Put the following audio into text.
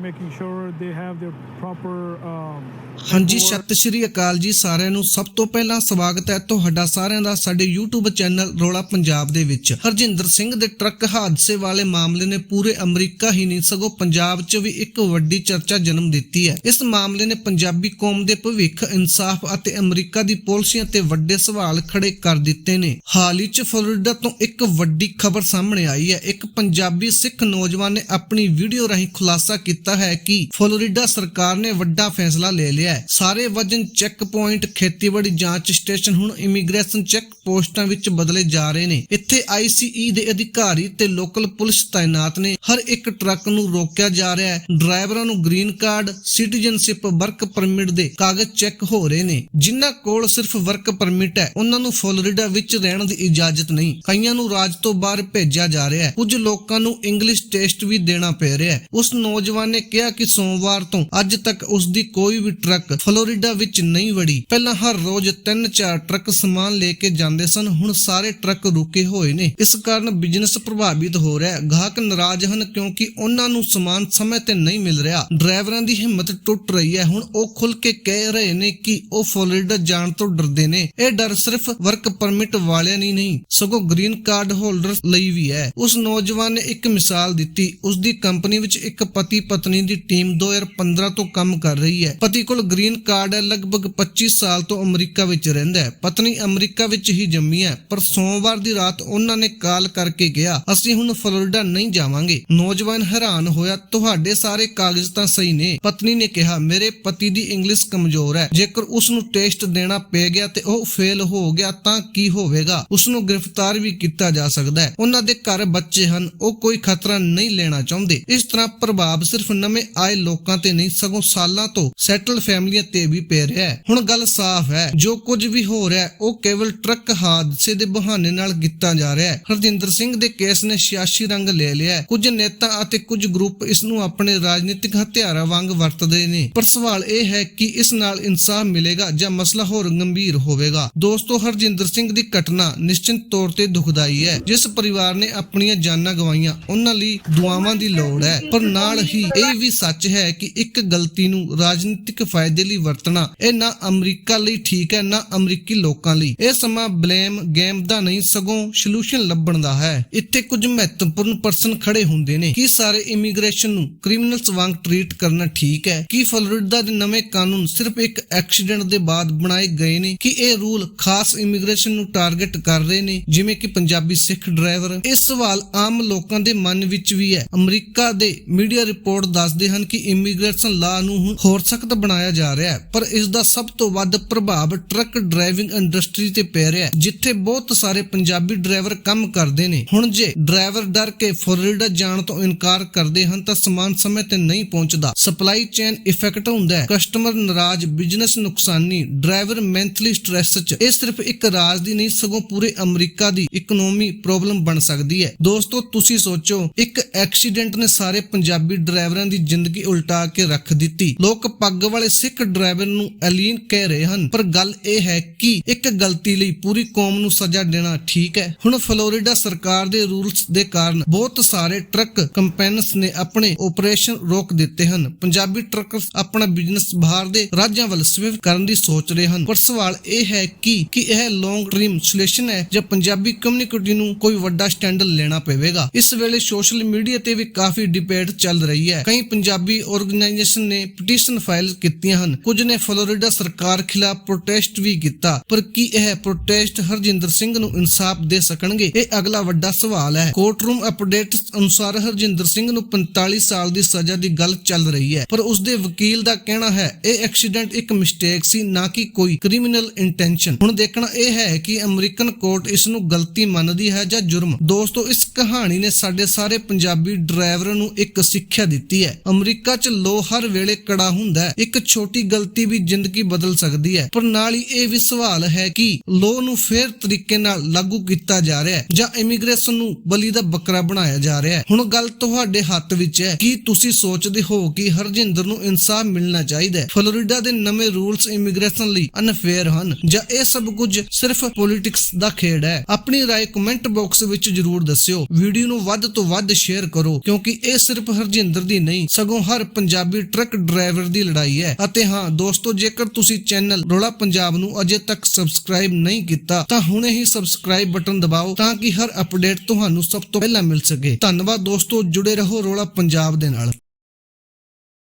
making sure they have their proper. Um, ਹਾਂਜੀ. ਸਤਿ ਸ਼੍ਰੀ ਅਕਾਲ ਜੀ ਸਾਰਿਆਂ ਨੂੰ ਸਭ ਤੋਂ ਪਹਿਲਾਂ ਸਵਾਗਤ ਹੈ ਤੁਹਾਡਾ ਸਾਰਿਆਂ ਦਾ ਸਾਡੇ YouTube ਚੈਨਲ ਰੋਲਾ ਪੰਜਾਬ ਦੇ ਵਿੱਚ ਹਰਜਿੰਦਰ ਸਿੰਘ ਦੇ ਟਰੱਕ ਹਾਦਸੇ ਵਾਲੇ ਮਾਮਲੇ ਨੇ ਪੂਰੇ ਅਮਰੀਕਾ ਹੀ ਨਹੀਂ ਸਗੋਂ ਪੰਜਾਬ 'ਚ ਵੀ ਇੱਕ ਵੱਡੀ ਚਰਚਾ ਜਨਮ ਦਿੱਤੀ ਹੈ ਇਸ ਮਾਮਲੇ ਨੇ ਪੰਜਾਬੀ ਕੌਮ ਦੇ ਭਵਿੱਖ ਇਨਸਾਫ ਅਤੇ ਅਮਰੀਕਾ ਦੀ ਪਾਲਿਸੀਆਂ ਤੇ ਵੱਡੇ ਸਵਾਲ ਖੜੇ ਕਰ ਦਿੱਤੇ ਨੇ ਹਾਲ ਹੀ 'ਚ ਫਲੋਰੀਡਾ ਤੋਂ ਇੱਕ ਵੱਡੀ ਖਬਰ ਸਾਹਮਣੇ ਆਈ ਹੈ ਇੱਕ ਪੰਜਾਬੀ ਸਿੱਖ ਨੌਜਵਾਨ ਨੇ ਆਪਣੀ ਵੀਡੀਓ ਰਾਹੀਂ ਖੁਲਾਸਾ ਕੀਤਾ ਹੈ ਕਿ ਫਲੋਰੀਡਾ ਸਰਕਾਰ ਨੇ ਵੱਡਾ ਫੈਸਲਾ ਲੈ ਲਿਆ ਹੈ। ਸਾਰੇ ਵਜਨ ਚੈੱਕ ਪੁਆਇੰਟ, ਖੇਤੀਬਾੜੀ ਜਾਂਚ ਸਟੇਸ਼ਨ ਹੁਣ ਇਮੀਗ੍ਰੇਸ਼ਨ ਚੈੱਕ ਪੋਸਟਾਂ ਵਿੱਚ ਬਦਲੇ ਜਾ ਰਹੇ ਨੇ। ਇੱਥੇ ਆਈਸੀਈ ਦੇ ਅਧਿਕਾਰੀ ਤੇ ਲੋਕਲ ਪੁਲਿਸ ਤਾਇਨਾਤ ਨੇ। ਹਰ ਇੱਕ ਟਰੱਕ ਨੂੰ ਰੋਕਿਆ ਜਾ ਰਿਹਾ ਹੈ। ਡਰਾਈਵਰਾਂ ਨੂੰ green card, citizenship work permit ਦੇ ਕਾਗਜ਼ ਚੈੱਕ ਹੋ ਰਹੇ ਨੇ। ਜਿਨ੍ਹਾਂ ਕੋਲ ਸਿਰਫ ਵਰਕ ਪਰਮਿਟ ਹੈ, ਉਹਨਾਂ ਨੂੰ ਫਲੋਰੀਡਾ ਵਿੱਚ ਰਹਿਣ ਦੀ ਇਜਾਜ਼ਤ ਨਹੀਂ। ਕਈਆਂ ਨੂੰ ਰਾਜ ਤੋਂ ਬਾਹਰ ਭੇਜਿਆ ਜਾ ਰਿਹਾ ਹੈ। ਕੁਝ ਲੋਕਾਂ ਨੂੰ ਇੰਗਲਿਸ਼ ਟੈਸਟ ਵੀ ਦੇਣਾ ਪੈ ਰਿਹਾ ਹੈ। ਉਸ ਨੌਜਵਾਨ ਨੇ ਕਿਹਾ ਕਿ ਸੋਮਵਾਰ ਤੋਂ ਅੱਜ ਤੱਕ ਉਸ ਦੀ ਕੋਈ ਵੀ ਟਰੱਕ ਫਲੋਰੀਡਾ ਵਿੱਚ ਨਹੀਂ ਵੜੀ। ਪਹਿਲਾਂ ਹਰ ਰੋਜ਼ 3-4 ਟਰੱਕ ਸਮਾਨ ਲੈ ਕੇ ਜਾਂਦੇ ਸਨ, ਹੁਣ ਸਾਰੇ ਟਰੱਕ ਰੁਕੇ ਹੋਏ ਨੇ। ਇਸ ਕਾਰਨ ਬਿਜ਼ਨਸ ਪ੍ਰਭਾਵਿਤ ਹੋ ਰਿਹਾ ਹੈ। ਗਾਹਕ ਨਾਰਾਜ਼ ਹਨ ਕਿਉਂਕਿ ਉਹਨਾਂ ਨੂੰ ਸਮਾਨ ਸਮੇਂ ਤੇ ਨਹੀਂ ਮਿਲ ਰਿਹਾ। ਡਰਾਈਵਰਾਂ ਦੀ ਹਿੰਮਤ ਟੁੱਟ ਰਹੀ ਹੈ। ਹੁਣ ਉਹ ਖੁੱਲ ਕੇ ਕਹਿ ਰਹੇ ਨੇ ਕਿ ਉਹ ਫਲੋਰੀਡਾ ਜਾਣ ਤੋਂ ਡਰਦੇ ਨੇ। ਇਹ ਡਰ ਸਿਰਫ ਵਰਕ ਪਰਮਿਟ ਵਾਲਿਆਂ ਲਈ ਨਹੀਂ, ਸਗੋਂ ਗ੍ਰੀਨ ਕਾਰਡ ਹੋਲਡਰਸ ਲਈ ਵੀ ਹੈ। ਉਸ ਨੌਜਵਾਨ ਨੇ ਇੱਕ ਮਿਸਾਲ ਦਿੱਤੀ। ਉਸ ਦੀ ਕੰਪਨੀ ਵਿੱਚ ਇੱਕ ਪਤੀ ਪਤਨੀ ਦੀ ਟੀਮ 2015 ਤੋਂ ਕੰਮ ਕਰ ਰਹੀ ਹੈ। ਪਤੀ ਕੋਲ ਗ੍ਰੀਨ ਕਾਰਡ ਹੈ, ਲਗਭਗ 25 ਸਾਲ ਤੋਂ ਅਮਰੀਕਾ ਵਿੱਚ ਰਹਿੰਦਾ ਹੈ। ਪਤਨੀ ਅਮਰੀਕਾ ਵਿੱਚ ਹੀ ਜੰਮੀ ਹੈ, ਪਰ ਸੋਮਵਾਰ ਦੀ ਰਾਤ ਉਹਨਾਂ ਨੇ ਕਾਲ ਕਰਕੇ ਕਿਹਾ, ਅਸੀਂ ਹੁਣ ਫਲੋਰੀਡਾ ਨਹੀਂ ਜਾਵਾਂਗੇ। ਨੌਜਵਾਨ ਹੈਰਾਨ ਹੋਇਆ, ਤੁਹਾਡੇ ਸਾਰੇ ਕਾਗਜ਼ ਤਾਂ ਸਹੀ ਨੇ। ਪਤਨੀ ਨੇ ਕਿਹਾ, ਮੇਰੇ ਪਤੀ ਦੀ ਇੰਗਲਿਸ਼ ਕਮਜ਼ੋਰ ਹੈ। ਜੇਕਰ ਉਸ ਨੂੰ ਟੈਸਟ ਦੇਣਾ ਪੈ ਗਿਆ ਤੇ ਉਹ ਫੇਲ ਹੋ ਗਿਆ ਤਾਂ ਕੀ ਹੋਵੇਗਾ? ਉਸ ਨੂੰ ਗ੍ਰਿਫਤਾਰ ਵੀ ਕੀਤਾ ਜਾ ਸਕਦਾ ਹੈ। ਉਹਨਾਂ ਦੇ ਘਰ ਬੱਚੇ ਹਨ, ਉਹ ਕੋਈ ਖਤਰਾ ਨਹੀਂ ਲੈਣਾ ਚਾਹੁੰਦੇ। ਇਸ ਤਰ੍ਹਾਂ ਪ੍ਰਭਾਵ ਸਿਰਫ ਨਵੇਂ ਆਏ ਲੋਕਾਂ ਤੇ ਨਹੀਂ, ਸਗੋਂ ਸਾਲਾਂ ਤੋਂ ਸੈਟਲ ਫੈਮਲੀਆਂ ਤੇ ਵੀ ਪੈ ਰਿਹਾ ਹੈ। ਹੁਣ ਗੱਲ ਸਾਫ਼ ਹੈ, ਜੋ ਕੁਝ ਵੀ ਹੋ ਰਿਹਾ ਹੈ, ਉਹ ਕੇਵਲ ਟਰੱਕ ਹਾਦਸੇ ਦੇ ਬਹਾਨੇ ਨਾਲ ਕੀਤਾ ਜਾ ਰਿਹਾ ਹੈ। ਹਰਜਿੰਦਰ ਸਿੰਘ ਦੇ ਕੇਸ ਨੇ ਸਿਆਸੀ ਰੰਗ ਲੈ ਲਿਆ ਹੈ। ਕੁਝ ਨੇਤਾ ਅਤੇ ਕੁਝ ਗਰੁੱਪ ਇਸ ਨੂੰ ਆਪਣੇ ਰਾਜਨੀਤਿਕ ਹਥਿਆਰਾਂ ਵਾਂਗ ਵਰਤਦੇ ਨੇ। ਪਰ ਸਵਾਲ ਇਹ ਹੈ ਕਿ ਇਸ ਨਾਲ ਇਨਸਾਫ ਮਿਲੇਗਾ ਜਾਂ ਮਸਲਾ ਹੋਰ ਗੰਭੀਰ ਹੋਵੇਗਾ? ਦੋਸਤੋ, ਹਰਜਿੰਦਰ ਸਿੰਘ ਦੀ ਘਟਨਾ ਨਿਸ਼ਚਿਤ ਤੌਰ ਤੇ ਦੁਖਦਾਈ ਹੈ। ਜਿਸ ਪਰਿਵਾਰ ਨੇ ਆਪਣੀਆਂ ਜਾਨਾਂ ਗਵਾਈਆਂ, ਉਹਨਾਂ ਲਈ ਦੁਆਵਾਂ ਦੀ ਲੋੜ ਹੈ। ਪਰ ਨਾਲ ਹੀ ਇਹ ਵੀ ਸੱਚ ਹੈ ਕਿ ਇੱਕ ਗਲਤੀ ਨੂੰ ਰਾਜਨੀਤਿਕ ਫਾਇਦੇ ਲਈ ਵਰਤਣਾ ਇਹ ਨਾ ਅਮਰੀਕਾ ਲਈ ਠੀਕ ਹੈ, ਨਾ ਅਮਰੀਕੀ ਲੋਕਾਂ ਲਈ। ਇਹ ਸਮਾਂ ਬਲੇਮ, ਗੇਮ ਦਾ ਨਹੀਂ, ਸਗੋਂ ਸੋਲੂਸ਼ਨ ਲੱਭਣ ਦਾ ਹੈ। ਇੱਥੇ ਕੁਝ ਮਹੱਤਵਪੂਰਨ ਪਰਸਨ ਖੜੇ ਹੁੰਦੇ ਨੇ ਕਿ ਸਾਰੇ ਇਮੀਗ੍ਰੇਸ਼ਨ ਨੂੰ ਕ੍ਰਿਮੀਨਲਸ ਵਾਂਗ ਟਰੀਟ ਕਰਨਾ ਠੀਕ ਹੈ। ਕਿ ਫਲੋਰੀਡਾ ਦੇ ਨਵੇਂ ਕਾਨੂੰਨ ਸਿਰਫ ਇੱਕ ਐਕਸੀਡੈਂਟ ਦੇ ਬਾਅਦ ਬਣਾਏ ਗਏ ਨੇ ਕਿ ਇਹ ਰੂਲ ਖਾਸ ਇਮੀਗ੍ਰੇਸ਼ਨ ਨੂੰ ਟਾਰਗੇਟ ਕਰ ਰਹੇ ਨੇ? ਜਿਵੇਂ ਕਿ ਪੰਜਾਬੀ ਸਿੱਖ ਡਰਾਈਵਰ। ਇਹ ਸਵਾਲ ਆਮ ਲੋਕਾਂ ਦੇ ਮਨ ਵਿੱਚ ਵੀ ਹੈ। ਅਮਰੀਕਾ ਦੇ ਮੀਡੀਆ ਰਿਪੋਰਟ ਦੱਸਦੇ ਹਨ ਕਿ ਇਮੀਗ੍ਰੇਸ਼ਨ ਲਾ ਨੂੰ ਹੁਣ ਹੋਰ ਸਖਤ ਬਣਾਇਆ ਜਾ ਰਿਹਾ ਹੈ, ਪਰ ਇਸ ਦਾ ਸਭ ਤੋਂ ਵੱਧ ਪ੍ਰਭਾਵ ਟਰੱਕ ਡਰਾਈਵਿੰਗ ਇੰਡਸਟਰੀ ਤੇ ਪੈ ਰਿਹਾ ਹੈ, ਜਿੱਥੇ ਬਹੁਤ ਸਾਰੇ ਪੰਜਾਬੀ ਡਰਾਈਵਰ ਕੰਮ ਕਰਦੇ ਨੇ। ਹੁਣ ਜੇ ਡਰਾਈਵਰ ਡਰ ਕੇ ਫਲੋਰੀਡਾ ਜਾਣ ਤੋਂ ਇਨਕਾਰ ਕਰਦੇ ਹਨ, ਤਾਂ ਸਮਾਨ ਸਮੇਂ ਤੇ ਨਹੀਂ ਪਹੁੰਚਦਾ। ਸਪਲਾਈ ਚੇਨ ਇਫੈਕਟ ਹੁੰਦਾ ਹੈ। ਕਸਟਮਰ ਨਾਰਾਜ਼, ਬਿਜ਼ਨਸ ਨੁਕਸਾਨੀ, ਡਰਾਈਵਰ ਮੈਂਟਲੀ ਸਟ੍ਰੈਸ ਚ, ਇਹ ਸਿਰਫ ਇੱਕ ਰਾਜ ਦੀ ਨਹੀਂ, ਸਗੋਂ ਪੂਰੇ ਅਮਰੀਕਾ ਦੀ ਇਕਨੋਮੀ ਪ੍ਰੋਬਲਮ ਬਣ ਸਕਦੀ ਹੈ। ਦੋਸਤੋ, ਤੁਸੀਂ ਸੋਚੋ, ਇੱਕ ਐਕਸੀਡੈਂਟ ਨੇ ਸਾਰੇ ਪੰਜਾਬੀ ਡਰਾਈਵਰ ਦੀ ਜ਼ਿੰਦਗੀ ਉਲਟਾ ਕੇ ਰੱਖ ਦਿੱਤੀ। ਲੋਕ ਪੱਗ ਵਾਲੇ ਸਿੱਖ ਡਰਾਈਵਰ ਨੂੰ ਅਲੀਨ ਕਹਿ ਰਹੇ ਹਨ, ਪਰ ਗੱਲ ਇਹ ਹੈ ਕਿ ਇੱਕ ਗਲਤੀ ਲਈ ਪੂਰੀ ਕੌਮ ਨੂੰ ਸਜ਼ਾ ਦੇਣਾ ਠੀਕ ਹੈ। ਹੁਣ ਫਲੋਰੀਡਾ ਸਰਕਾਰ ਦੇ ਰੂਲਸ ਦੇ ਕਾਰਨ ਬਹੁਤ ਸਾਰੇ ਟਰੱਕ ਕੰਪਨੀਆਂ ਨੇ ਆਪਣੇ ਆਪਰੇਸ਼ਨ ਰੋਕ ਦਿੱਤੇ ਹਨ। ਪੰਜਾਬੀ ਟਰੱਕਰਸ ਆਪਣਾ ਬਿਜ਼ਨਸ ਬਾਹਰ ਦੇ ਰਾਜਾਂ ਵੱਲ ਸਵਿਫਟ ਕਰਨ ਦੀ ਸੋਚ ਰਹੇ ਹਨ। ਪਰ ਸਵਾਲ ਇਹ ਹੈ ਕਿ, ਕੀ ਇਹ ਲੌਂਗ ਟਰਮ ਸੋਲੂਸ਼ਨ ਹੈ ਜਾਂ ਪੰਜਾਬੀ ਕਮਿਊਨਿਟੀ ਨੂੰ ਕੋਈ ਵੱਡਾ ਸਟੈਂਡ ਲੈਣਾ ਪਵੇਗਾ? ਇਸ ਵੇਲੇ ਸੋਸ਼ਲ ਮੀਡੀਆ ਤੇ ਵੀ ਕਾਫੀ ਡਿਬੇਟ ਚੱਲ ਰਹੀ ਹੈ। ਕਈ ਪੰਜਾਬੀ ਆਰਗੇਨਾਈਜੇਸ਼ਨ ਨੇ ਪਟੀਸ਼ਨ ਫਾਈਲ ਕੀਤੀਆਂ ਹਨ। ਕੁਝ ਨੇ ਫਲੋਰੀਡਾ ਸਰਕਾਰ ਖਿਲਾਫ ਪ੍ਰੋਟੈਸਟ ਵੀ ਕੀਤਾ। ਪਰ ਕੀ ਇਹ ਪ੍ਰੋਟੈਸਟ ਹਰਜਿੰਦਰ ਸਿੰਘ ਨੂੰ ਇਨਸਾਫ ਦੇ ਸਕਣਗੇ? ਇਹ ਅਗਲਾ ਵੱਡਾ ਸਵਾਲ ਹੈ। ਕੋਰਟਰੂਮ ਅਪਡੇਟਸ ਅਨੁਸਾਰ ਹਰਜਿੰਦਰ ਸਿੰਘ ਨੂੰ 45 ਸਾਲ ਦੀ ਸਜ਼ਾ ਦੀ ਗੱਲ ਚੱਲ ਰਹੀ ਹੈ। ਪਰ ਉਸ ਦੇ ਵਕੀਲ ਦਾ ਕਹਿਣਾ ਹੈ, ਇਹ ਐਕਸੀਡੈਂਟ ਇੱਕ ਮਿਸਟੇਕ ਸੀ, ਨਾ ਕਿ ਕੋਈ ਕ੍ਰਿਮੀਨਲ ਇੰਟੈਂਸ਼ਨ ਹੁਣ ਦੇਖਣਾ ਇਹ ਹੈ ਕਿ ਅਮਰੀਕਨ ਕੋਰਟ ਇਸ ਨੂੰ ਗਲਤੀ ਮੰਨਦੀ ਹੈ ਜਾਂ ਜੁਰਮ। ਦੋਸਤੋ, ਇਸ ਕਹਾਣੀ ਨੇ ਸਾਡੇ ਸਾਰੇ ਪੰਜਾਬੀ ਡਰਾਈਵਰਾਂ ਨੂੰ ਇੱਕ ਸਿੱਖਿਆ ਦਿੱਤੀ ਹੈ ਅਮਰੀਕਾ 'ਚ ਲੋ ਹਰ ਵੇਲੇ ਕੜਾ ਹੁੰਦਾ ਹੈ ਇੱਕ ਛੋਟੀ ਗਲਤੀ ਵੀ ਜ਼ਿੰਦਗੀ ਬਦਲ ਸਕਦੀ ਹੈ ਪਰ ਨਾਲ ਹੀ ਇਹ ਵੀ ਸਵਾਲ ਹੈ ਕਿ ਲੋ ਨੂੰ ਫੇਰ ਤਰੀਕੇ ਨਾਲ ਲਾਗੂ ਕੀਤਾ ਜਾ ਰਿਹਾ ਹੈ ਜਾਂ ਇਮੀਗ੍ਰੇਸ਼ਨ ਨੂੰ ਬਲੀ ਦਾ ਬੱਕਰਾ ਬਣਾਇਆ ਜਾ ਰਿਹਾ ਹੈ ਹੁਣ ਗੱਲ ਤੁਹਾਡੇ ਹੱਥ ਵਿੱਚ ਹੈ ਕਿ ਤੁਸੀਂ ਸੋਚਦੇ ਹੋ ਕਿ ਹਰਜਿੰਦਰ ਨੂੰ ਇਨਸਾਫ ਮਿਲਣਾ ਚਾਹੀਦਾ ਹੈ ਫਲੋਰੀਡਾ ਦੇ ਨਵੇਂ ਰੂਲਸ ਇਮੀਗ੍ਰੇਸ਼ਨ ਲਈ ਅਨਫੇਅਰ ਹਨ ਜਾਂ ਇਹ ਸਭ ਕੁਝ ਸਿਰਫ ਪੋਲਿਟਿਕਸ ਦਾ ਖੇਡ ਹੈ ਆਪਣੀ رائے ਕਮੈਂਟ ਬਾਕਸ ਵਿੱਚ ਜਰੂਰ ਦੱਸਿਓ ਵੀਡੀਓ ਨੂੰ ਵੱਧ ਤੋਂ ਵੱਧ ਸ਼ੇਅਰ ਕਰੋ ਕਿਉਂਕਿ ਇਹ ਸਿਰਫ ਹਰਜਿੰਦਰ ਦੀ ਨਹੀਂ, ਸਗੋਂ ਹਰ ਪੰਜਾਬੀ ਟਰੱਕ ਡਰਾਈਵਰ ਦੀ ਲੜਾਈ ਹੈ। ਅਤੇ ਹਾਂ, ਦੋਸਤੋ, ਜੇਕਰ ਤੁਸੀਂ ਚੈਨਲ ਰੋਲਾ ਪੰਜਾਬ ਨੂੰ ਅਜੇ ਤੱਕ ਸਬਸਕ੍ਰਾਈਬ ਨਹੀਂ ਕੀਤਾ, ਤਾਂ ਹੁਣੇ ਹੀ ਸਬਸਕ੍ਰਾਈਬ ਬਟਨ ਦਬਾਓ ਤਾਂ ਕਿ ਹਰ ਅਪਡੇਟ ਤੁਹਾਨੂੰ ਸਭ ਤੋਂ ਪਹਿਲਾਂ ਮਿਲ ਸਕੇ। ਧੰਨਵਾਦ ਦੋਸਤੋ, ਜੁੜੇ ਰਹੋ ਰੋਲਾ ਪੰਜਾਬ ਦੇ ਨਾਲ।